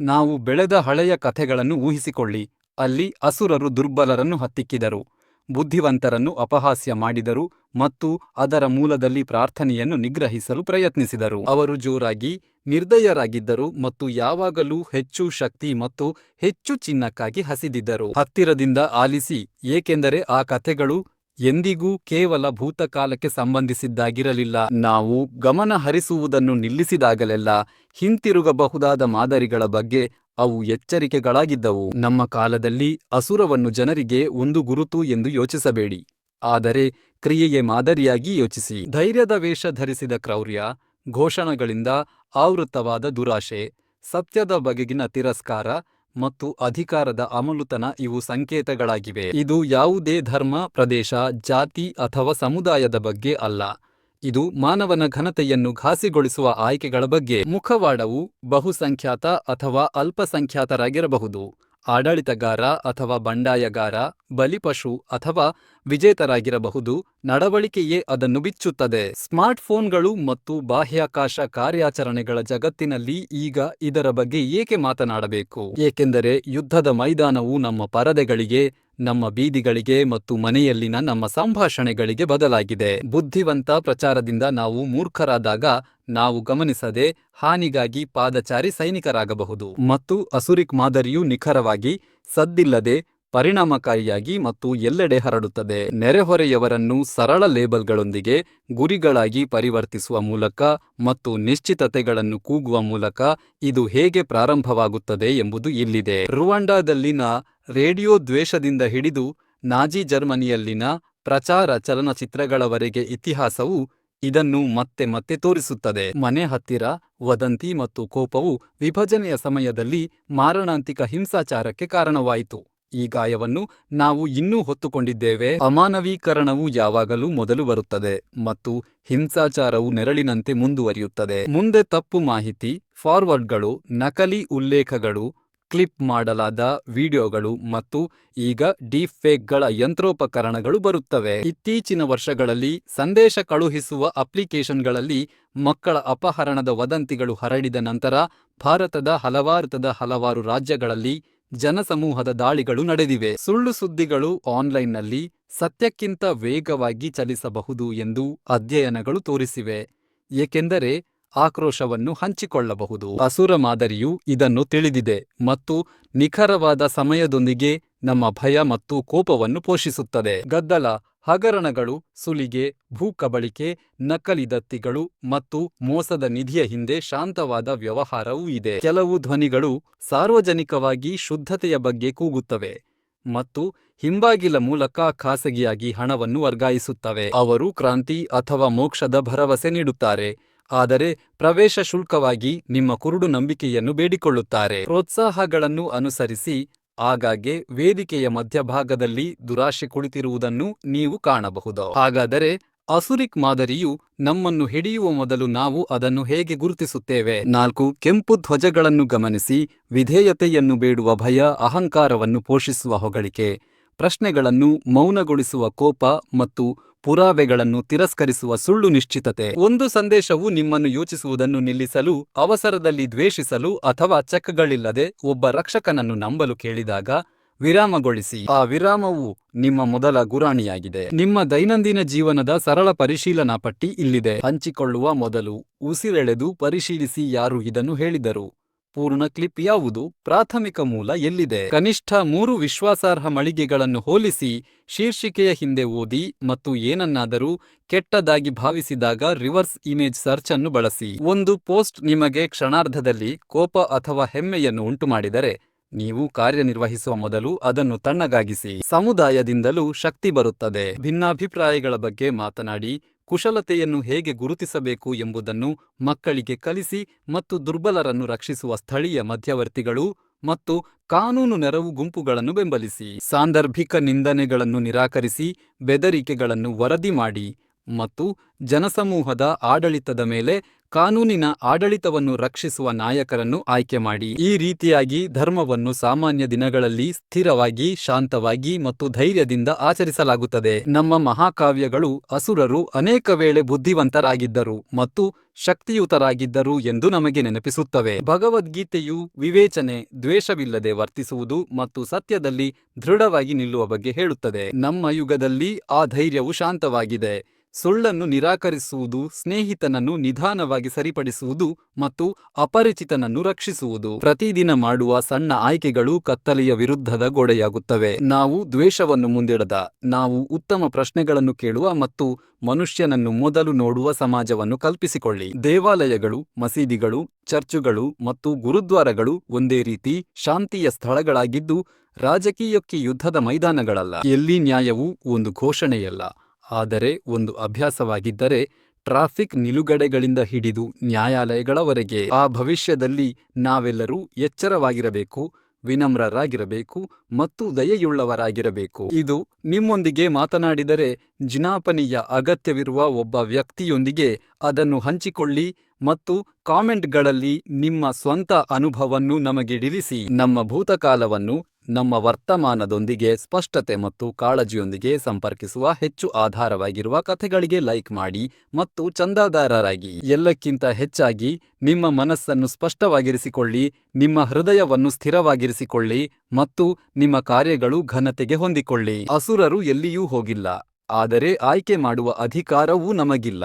ನಾವು ಬೆಳೆದ ಹಳೆಯ ಕಥೆಗಳನ್ನು ಊಹಿಸಿಕೊಳ್ಳಿ. ಅಲ್ಲಿ ಅಸುರರು ದುರ್ಬಲರನ್ನು ಹತ್ತಿಕ್ಕಿದರು. ಬುದ್ಧಿವಂತರನ್ನು ಅಪಹಾಸ್ಯ ಮಾಡಿದರು ಮತ್ತು ಅದರ ಮೂಲದಲ್ಲಿ ಪ್ರಾರ್ಥನೆಯನ್ನು ನಿಗ್ರಹಿಸಲು ಪ್ರಯತ್ನಿಸಿದರು. ಅವರು ಜೋರಾಗಿ, ನಿರ್ದಯರಾಗಿದ್ದರು ಮತ್ತು ಯಾವಾಗಲೂ ಹೆಚ್ಚು ಶಕ್ತಿ ಮತ್ತು ಹೆಚ್ಚು ಚಿನ್ನಕ್ಕಾಗಿ ಹಸಿದಿದ್ದರು. ಹತ್ತಿರದಿಂದ ಆಲಿಸಿ, ಏಕೆಂದರೆ ಆ ಕಥೆಗಳು ಎಂದಿಗೂ ಕೇವಲ ಭೂತಕಾಲಕ್ಕೆ ಸಂಬಂಧಿಸಿದ್ದಾಗಿರಲಿಲ್ಲ. ನಾವು ಗಮನ ಹರಿಸುವುದನ್ನು ನಿಲ್ಲಿಸಿದಾಗಲೆಲ್ಲ ಹಿಂತಿರುಗಬಹುದಾದ ಮಾದರಿಗಳ ಬಗ್ಗೆ ಅವು ಎಚ್ಚರಿಕೆಗಳಾಗಿದ್ದವು. ನಮ್ಮ ಕಾಲದಲ್ಲಿ ಅಸುರವನ್ನು ಜನರಿಗೆ ಒಂದು ಗುರುತು ಎಂದು ಯೋಚಿಸಬೇಡಿ. ಆದರೆ ಕ್ರಿಯೆಗೆ ಮಾದರಿಯಾಗಿ ಯೋಚಿಸಿ. ಧೈರ್ಯದ ವೇಷ ಧರಿಸಿದ ಕ್ರೌರ್ಯ, ಘೋಷಣಗಳಿಂದ ಆವೃತವಾದ ದುರಾಶೆ, ಸತ್ಯದ ಬಗೆಗಿನ ತಿರಸ್ಕಾರ ಮತ್ತು ಅಧಿಕಾರದ ಅಮಲುತನ ಇವು ಸಂಕೇತಗಳಾಗಿವೆ. ಇದು ಯಾವುದೇ ಧರ್ಮ, ಪ್ರದೇಶ, ಜಾತಿ ಅಥವಾ ಸಮುದಾಯದ ಬಗ್ಗೆ ಅಲ್ಲ. ಇದು ಮಾನವನ ಘನತೆಯನ್ನು ಘಾಸಿಗೊಳಿಸುವ ಆಯ್ಕೆಗಳ ಬಗ್ಗೆ. ಮುಖವಾಡವು ಬಹುಸಂಖ್ಯಾತ ಅಥವಾ ಅಲ್ಪಸಂಖ್ಯಾತರಾಗಿರಬಹುದು. ಆಡಳಿತಗಾರ ಅಥವಾ ಬಂಡಾಯಗಾರ, ಬಲಿಪಶು ಅಥವಾ ವಿಜೇತರಾಗಿರಬಹುದು, ನಡವಳಿಕೆಯೇ ಅದನ್ನು ಬಿಚ್ಚುತ್ತದೆ. ಸ್ಮಾರ್ಟ್ಫೋನ್ಗಳು ಮತ್ತು ಬಾಹ್ಯಾಕಾಶ ಕಾರ್ಯಾಚರಣೆಗಳ ಜಗತ್ತಿನಲ್ಲಿ ಈಗ ಇದರ ಬಗ್ಗೆ ಏಕೆ ಮಾತನಾಡಬೇಕು? ಏಕೆಂದರೆ ಯುದ್ಧದ ಮೈದಾನವು ನಮ್ಮ ಪರದೆಗಳಿಗೆ ನಮ್ಮ ಬೀದಿಗಳಿಗೆ ಮತ್ತು ಮನೆಯಲ್ಲಿನ ನಮ್ಮ ಸಂಭಾಷಣೆಗಳಿಗೆ ಬದಲಾಗಿದೆ. ಬುದ್ಧಿವಂತ ಪ್ರಚಾರದಿಂದ ನಾವು ಮೂರ್ಖರಾದಾಗ ನಾವು ಗಮನಿಸದೆ ಹಾನಿಗಾಗಿ ಪಾದಚಾರಿ ಸೈನಿಕರಾಗಬಹುದು. ಮತ್ತು ಅಸುರಿಕ್ ಮಾದರಿಯು ನಿಖರವಾಗಿ ಸದ್ದಿಲ್ಲದೆ ಪರಿಣಾಮಕಾರಿಯಾಗಿ ಮತ್ತು ಎಲ್ಲೆಡೆ ಹರಡುತ್ತದೆ. ನೆರೆಹೊರೆಯವರನ್ನು ಸರಳ ಲೇಬಲ್ಗಳೊಂದಿಗೆ ಗುರಿಗಳಾಗಿ ಪರಿವರ್ತಿಸುವ ಮೂಲಕ ಮತ್ತು ನಿಶ್ಚಿತತೆಗಳನ್ನು ಕೂಗುವ ಮೂಲಕ ಇದು ಹೇಗೆ ಪ್ರಾರಂಭವಾಗುತ್ತದೆ ಎಂಬುದು ಇಲ್ಲಿದೆ. ರುವಾಂಡಾದಲ್ಲಿನ ರೇಡಿಯೋ ದ್ವೇಷದಿಂದ ಹಿಡಿದು ನಾಜಿ ಜರ್ಮನಿಯಲ್ಲಿನ ಪ್ರಚಾರ ಚಲನಚಿತ್ರಗಳವರೆಗೆ ಇತಿಹಾಸವು ಇದನ್ನು ಮತ್ತೆ ಮತ್ತೆ ತೋರಿಸುತ್ತದೆ. ಮನೆ ಹತ್ತಿರ, ವದಂತಿ ಮತ್ತು ಕೋಪವು ವಿಭಜನೆಯ ಸಮಯದಲ್ಲಿ ಮಾರಣಾಂತಿಕ ಹಿಂಸಾಚಾರಕ್ಕೆ ಕಾರಣವಾಯಿತು. ಈ ಗಾಯವನ್ನು ನಾವು ಇನ್ನೂ ಹೊತ್ತುಕೊಂಡಿದ್ದೇವೆ. ಅಮಾನವೀಕರಣವು ಯಾವಾಗಲೂ ಮೊದಲು ಬರುತ್ತದೆ ಮತ್ತು ಹಿಂಸಾಚಾರವು ನೆರಳಿನಂತೆ ಮುಂದುವರಿಯುತ್ತದೆ. ಮುಂದೆ ತಪ್ಪು ಮಾಹಿತಿ, ಫಾರ್ವರ್ಡ್ಗಳು, ನಕಲಿ ಉಲ್ಲೇಖಗಳು ಕ್ಲಿಪ್ ಮಾಡಲಾದ ವೀಡಿಯೊಗಳು ಮತ್ತು ಈಗ ಡೀಫೇಕ್ಗಳ ಯಂತ್ರೋಪಕರಣಗಳು ಬರುತ್ತವೆ. ಇತ್ತೀಚಿನ ವರ್ಷಗಳಲ್ಲಿ ಸಂದೇಶ ಕಳುಹಿಸುವ ಅಪ್ಲಿಕೇಶನ್ಗಳಲ್ಲಿ ಮಕ್ಕಳ ಅಪಹರಣದ ವದಂತಿಗಳು ಹರಡಿದ ನಂತರ ಭಾರತದ ಹಲವಾರುತದ ಹಲವಾರು ರಾಜ್ಯಗಳಲ್ಲಿ ಜನಸಮೂಹದ ದಾಳಿಗಳು ನಡೆದಿವೆ. ಸುಳ್ಳು ಸುದ್ದಿಗಳು ಆನ್ಲೈನ್ನಲ್ಲಿ ಸತ್ಯಕ್ಕಿಂತ ವೇಗವಾಗಿ ಚಲಿಸಬಹುದು ಎಂದು ಅಧ್ಯಯನಗಳು ತೋರಿಸಿವೆ. ಏಕೆಂದರೆ ಆಕ್ರೋಶವನ್ನು ಹಂಚಿಕೊಳ್ಳಬಹುದು. ಅಸುರ ಮಾದರಿಯು ಇದನ್ನು ತಿಳಿದಿದೆ ಮತ್ತು ನಿಖರವಾದ ಸಮಯದೊಂದಿಗೆ ನಮ್ಮ ಭಯ ಮತ್ತು ಕೋಪವನ್ನು ಪೋಷಿಸುತ್ತದೆ. ಗದ್ದಲ, ಹಗರಣಗಳು, ಸುಲಿಗೆ, ಭೂಕಬಳಿಕೆ, ನಕಲಿ ದತ್ತಿಗಳು ಮತ್ತು ಮೋಸದ ನಿಧಿಯ ಹಿಂದೆ ಶಾಂತವಾದ ವ್ಯವಹಾರವೂ ಇದೆ. ಕೆಲವು ಧ್ವನಿಗಳು ಸಾರ್ವಜನಿಕವಾಗಿ ಶುದ್ಧತೆಯ ಬಗ್ಗೆ ಕೂಗುತ್ತವೆ ಮತ್ತು ಹಿಂಬಾಗಿಲ ಮೂಲಕ ಖಾಸಗಿಯಾಗಿ ಹಣವನ್ನು ವರ್ಗಾಯಿಸುತ್ತವೆ. ಅವರು ಕ್ರಾಂತಿ ಅಥವಾ ಮೋಕ್ಷದ ಭರವಸೆ ನೀಡುತ್ತಾರೆ. ಆದರೆ ಪ್ರವೇಶ ಶುಲ್ಕವಾಗಿ ನಿಮ್ಮ ಕುರುಡು ನಂಬಿಕೆಯನ್ನು ಬೇಡಿಕೊಳ್ಳುತ್ತಾರೆ. ಪ್ರೋತ್ಸಾಹಗಳನ್ನು ಅನುಸರಿಸಿ, ಆಗಾಗ್ಗೆ ವೇದಿಕೆಯ ಮಧ್ಯಭಾಗದಲ್ಲಿ ದುರಾಶೆ ಕುಳಿತಿರುವುದನ್ನು ನೀವು ಕಾಣಬಹುದು. ಹಾಗಾದರೆ ಅಸುರಿಕ್ ಮಾದರಿಯು ನಮ್ಮನ್ನು ಹಿಡಿಯುವ ಮೊದಲು ನಾವು ಅದನ್ನು ಹೇಗೆ ಗುರುತಿಸುತ್ತೇವೆ? ನಾಲ್ಕು, ಕೆಂಪು ಧ್ವಜಗಳನ್ನು ಗಮನಿಸಿ, ವಿಧೇಯತೆಯನ್ನು ಬೇಡುವ ಭಯ, ಅಹಂಕಾರವನ್ನು ಪೋಷಿಸುವ ಹೊಗಳಿಕೆ. ಪ್ರಶ್ನೆಗಳನ್ನು ಮೌನಗೊಳಿಸುವ ಕೋಪ ಮತ್ತು ಪುರಾವೆಗಳನ್ನು ತಿರಸ್ಕರಿಸುವ ಸುಳ್ಳು ನಿಶ್ಚಿತತೆ. ಒಂದು ಸಂದೇಶವು ನಿಮ್ಮನ್ನು ಯೋಚಿಸುವುದನ್ನು ನಿಲ್ಲಿಸಲು, ಅವಸರದಲ್ಲಿ ದ್ವೇಷಿಸಲು ಅಥವಾ ಚೆಕ್ಗಳಿಲ್ಲದೆ ಒಬ್ಬ ರಕ್ಷಕನನ್ನು ನಂಬಲು ಕೇಳಿದಾಗ, ವಿರಾಮಗೊಳಿಸಿ. ಆ ವಿರಾಮವು ನಿಮ್ಮ ಮೊದಲ ಗುರಾಣಿಯಾಗಿದೆ. ನಿಮ್ಮ ದೈನಂದಿನ ಜೀವನದ ಸರಳ ಪರಿಶೀಲನಾ ಪಟ್ಟಿ ಇಲ್ಲಿದೆ. ಹಂಚಿಕೊಳ್ಳುವ ಮೊದಲು ಉಸಿರೆಳೆದು ಪರಿಶೀಲಿಸಿ ಯಾರು ಇದನ್ನು ಹೇಳಿದರು. ಪೂರ್ಣ ಕ್ಲಿಪ್ ಯಾವುದು? ಪ್ರಾಥಮಿಕ ಮೂಲ ಎಲ್ಲಿದೆ? ಕನಿಷ್ಠ ಮೂರು ವಿಶ್ವಾಸಾರ್ಹ ಮಳಿಗೆಗಳನ್ನು ಹೋಲಿಸಿ, ಶೀರ್ಷಿಕೆಯ ಹಿಂದೆ ಓದಿ ಮತ್ತು ಏನನ್ನಾದರೂ ಕೆಟ್ಟದಾಗಿ ಭಾವಿಸಿದಾಗ ರಿವರ್ಸ್ ಇಮೇಜ್ ಸರ್ಚ್ ಅನ್ನು ಬಳಸಿ. ಒಂದು ಪೋಸ್ಟ್ ನಿಮಗೆ ಕ್ಷಣಾರ್ಧದಲ್ಲಿ ಕೋಪ ಅಥವಾ ಹೆಮ್ಮೆಯನ್ನು ಉಂಟುಮಾಡಿದರೆ, ನೀವು ಕಾರ್ಯನಿರ್ವಹಿಸುವ ಮೊದಲು ಅದನ್ನು ತಣ್ಣಗಾಗಿಸಿ. ಸಮುದಾಯದಿಂದಲೂ ಶಕ್ತಿ ಬರುತ್ತದೆ. ಭಿನ್ನಾಭಿಪ್ರಾಯಗಳ ಬಗ್ಗೆ ಮಾತನಾಡಿ ಕುಶಲತೆಯನ್ನು ಹೇಗೆ ಗುರುತಿಸಬೇಕು ಎಂಬುದನ್ನು ಮಕ್ಕಳಿಗೆ ಕಲಿಸಿ ಮತ್ತು ದುರ್ಬಲರನ್ನು ರಕ್ಷಿಸುವ ಸ್ಥಳೀಯ ಮಧ್ಯವರ್ತಿಗಳು ಮತ್ತು ಕಾನೂನು ನೆರವು ಗುಂಪುಗಳನ್ನು ಬೆಂಬಲಿಸಿ, ಸಾಂದರ್ಭಿಕ ನಿಂದನೆಗಳನ್ನು ನಿರಾಕರಿಸಿ, ಬೆದರಿಕೆಗಳನ್ನು ವರದಿ ಮಾಡಿ ಮತ್ತು ಜನಸಮೂಹದ ಆಡಳಿತದ ಮೇಲೆ ಕಾನೂನಿನ ಆಡಳಿತವನ್ನು ರಕ್ಷಿಸುವ ನಾಯಕರನ್ನು ಆಯ್ಕೆ ಮಾಡಿ. ಈ ರೀತಿಯಾಗಿ ಧರ್ಮವನ್ನು ಸಾಮಾನ್ಯ ದಿನಗಳಲ್ಲಿ ಸ್ಥಿರವಾಗಿ, ಶಾಂತವಾಗಿ ಮತ್ತು ಧೈರ್ಯದಿಂದ ಆಚರಿಸಲಾಗುತ್ತದೆ. ನಮ್ಮ ಮಹಾಕಾವ್ಯಗಳು ಅಸುರರು ಅನೇಕ ವೇಳೆ ಬುದ್ಧಿವಂತರಾಗಿದ್ದರು ಮತ್ತು ಶಕ್ತಿಯುತರಾಗಿದ್ದರು ಎಂದು ನಮಗೆ ನೆನಪಿಸುತ್ತವೆ. ಭಗವದ್ಗೀತೆಯು ವಿವೇಚನೆ, ದ್ವೇಷವಿಲ್ಲದೆ ವರ್ತಿಸುವುದು ಮತ್ತು ಸತ್ಯದಲ್ಲಿ ದೃಢವಾಗಿ ನಿಲ್ಲುವ ಬಗ್ಗೆ ಹೇಳುತ್ತದೆ. ನಮ್ಮ ಯುಗದಲ್ಲಿ ಆ ಧೈರ್ಯವು ಶಾಂತವಾಗಿದೆ. ಸುಳ್ಳನ್ನು ನಿರಾಕರಿಸುವುದು, ಸ್ನೇಹಿತನನ್ನು ನಿಧಾನವಾಗಿ ಸರಿಪಡಿಸುವುದು ಮತ್ತು ಅಪರಿಚಿತನನ್ನು ರಕ್ಷಿಸುವುದು. ಪ್ರತಿದಿನ ಮಾಡುವ ಸಣ್ಣ ಆಯ್ಕೆಗಳು ಕತ್ತಲೆಯ ವಿರುದ್ಧದ ಗೋಡೆಯಾಗುತ್ತವೆ. ನಾವು ದ್ವೇಷವನ್ನು ಮುಂದಿಡದ, ನಾವು ಉತ್ತಮ ಪ್ರಶ್ನೆಗಳನ್ನು ಕೇಳುವ ಮತ್ತು ಮನುಷ್ಯನನ್ನು ಮೊದಲು ನೋಡುವ ಸಮಾಜವನ್ನು ಕಲ್ಪಿಸಿಕೊಳ್ಳಿ. ದೇವಾಲಯಗಳು, ಮಸೀದಿಗಳು, ಚರ್ಚುಗಳು ಮತ್ತು ಗುರುದ್ವಾರಗಳು ಒಂದೇ ರೀತಿ ಶಾಂತಿಯ ಸ್ಥಳಗಳಾಗಿದ್ದು ರಾಜಕೀಯಕ್ಕೆ ಯುದ್ಧದ ಮೈದಾನಗಳಲ್ಲ. ಎಲ್ಲಿ ನ್ಯಾಯವು ಒಂದು ಘೋಷಣೆಯಲ್ಲ. ಆದರೆ ಒಂದು ಅಭ್ಯಾಸವಾಗಿದ್ದರೆ ಟ್ರಾಫಿಕ್ ನಿಲುಗಡೆಗಳಿಂದ ಹಿಡಿದು ನ್ಯಾಯಾಲಯಗಳವರೆಗೆ ಆ ಭವಿಷ್ಯದಲ್ಲಿ ನಾವೆಲ್ಲರೂ ಎಚ್ಚರವಾಗಿರಬೇಕು, ವಿನಮ್ರರಾಗಿರಬೇಕು ಮತ್ತು ದಯೆಯುಳ್ಳವರಾಗಿರಬೇಕು. ಇದು ನಿಮ್ಮೊಂದಿಗೆ ಮಾತನಾಡಿದರೆ ಜಿನಾಪನಿಯ ಅಗತ್ಯವಿರುವ ಒಬ್ಬ ವ್ಯಕ್ತಿಯೊಂದಿಗೆ ಅದನ್ನು ಹಂಚಿಕೊಳ್ಳಿ ಮತ್ತು ಕಾಮೆಂಟ್ಗಳಲ್ಲಿ ನಿಮ್ಮ ಸ್ವಂತ ಅನುಭವನ್ನು ತಿಳಿಸಿ ನಮ್ಮ ಭೂತಕಾಲವನ್ನು ನಮ್ಮ ವರ್ತಮಾನದೊಂದಿಗೆ, ಸ್ಪಷ್ಟತೆ ಮತ್ತು ಕಾಳಜಿಯೊಂದಿಗೆ ಸಂಪರ್ಕಿಸುವ ಹೆಚ್ಚು ಆಧಾರವಾಗಿರುವ ಕಥೆಗಳಿಗೆ ಲೈಕ್ ಮಾಡಿ ಮತ್ತು ಚಂದಾದಾರರಾಗಿ ಎಲ್ಲಕ್ಕಿಂತ ಹೆಚ್ಚಾಗಿ ನಿಮ್ಮ ಮನಸ್ಸನ್ನು ಸ್ಪಷ್ಟವಾಗಿರಿಸಿಕೊಳ್ಳಿ, ನಿಮ್ಮ ಹೃದಯವನ್ನು ಸ್ಥಿರವಾಗಿರಿಸಿಕೊಳ್ಳಿ ಮತ್ತು ನಿಮ್ಮ ಕಾರ್ಯಗಳು ಘನತೆಗೆ ಹೊಂದಿಕೊಳ್ಳಿ. ಅಸುರರು ಎಲ್ಲಿಯೂ ಹೋಗಿಲ್ಲ, ಆದರೆ ಆಯ್ಕೆ ಮಾಡುವ ಅಧಿಕಾರವೂ ನಮಗಿಲ್ಲ.